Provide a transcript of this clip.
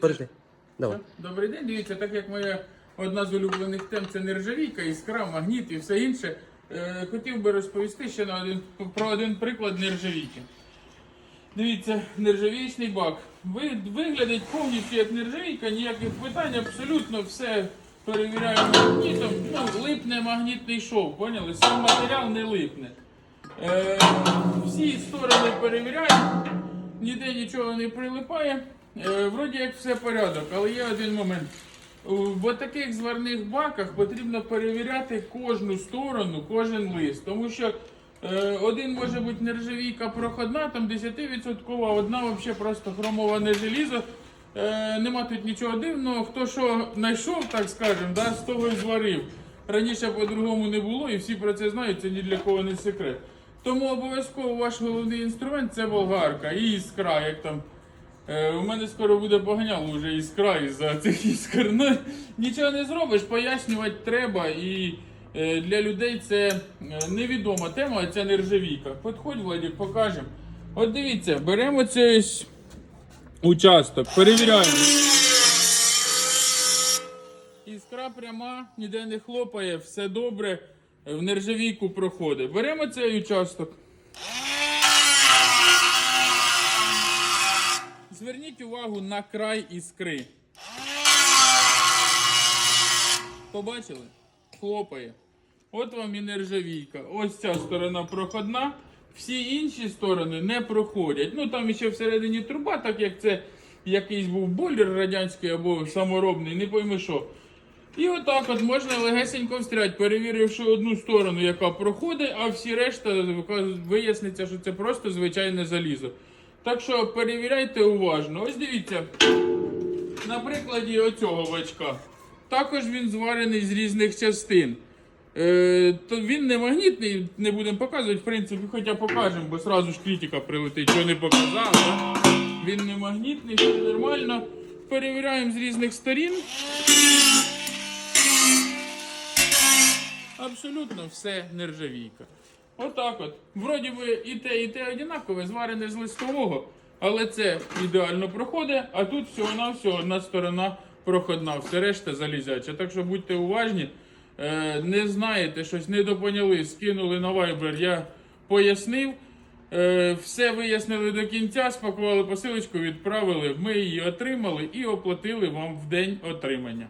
Перейди. Давай. Добрий день. Дивіться, так як моя одна з улюблених тем це нержавійка, іскра, магніт і все інше. Е, хотів би розповісти ще на один, про один приклад нержавійки. Дивіться, нержавіючний бак. Ви, виглядить повністю як нержавійка, ніяких питань, абсолютно все перевіряємо магнітом. Ну, липне магнітний шов, поняли? Сам матеріал не липне. Е, всі сторони перевіряємо, ніде нічого не прилипає. Е, вроді як все порядок, але є один момент. В таких зварних баках потрібно перевіряти кожну сторону, кожен лист. Тому що е, один може бути нержавійка проходна, там 10%, а одна взагалі просто хромоване желізо. Е, нема тут нічого дивного. Хто що знайшов, так скажемо, да, з того і зварив. Раніше по-другому не було, і всі про це знають, це ні для кого не секрет. Тому обов'язково ваш головний інструмент це болгарка і іскра, як там. Е, у мене скоро буде поганяло вже іскра із-за цих іскр. Ну, нічого не зробиш, пояснювати треба. І е, для людей це е, невідома тема, а це нержавійка. Підходь, Владик, покажемо. От дивіться, беремо цей участок, перевіряємо. Іскра пряма, ніде не хлопає, все добре, в нержавійку проходить. Беремо цей участок. Зверніть увагу на край іскри. Побачили? Хлопає. От вам і нержавійка. Ось ця сторона проходна. Всі інші сторони не проходять. Ну там ще всередині труба, так як це якийсь був бойлер радянський або саморобний, не пойми що. І отак от можна легесенько встрять, перевіривши одну сторону, яка проходить, а всі решта виясниться, що це просто звичайне залізо. Так що перевіряйте уважно. Ось дивіться, на прикладі оцього бачка. Також він зварений з різних частин. Е, то він не магнітний, не будемо показувати, в принципі, хоча покажемо, бо сразу ж критика прилетить, що не показали. Він не магнітний, все нормально. Перевіряємо з різних сторін. Абсолютно все нержавійка. Отак от. Вроді би і те, і те однакове, зварене з листового, але це ідеально проходить, а тут всього-навсього одна сторона проходна, все решта залізяча. Так що будьте уважні, е, не знаєте, щось недопоняли, скинули на Viber, я пояснив. Е, все вияснили до кінця, спакували посилочку, відправили. Ми її отримали і оплатили вам в день отримання.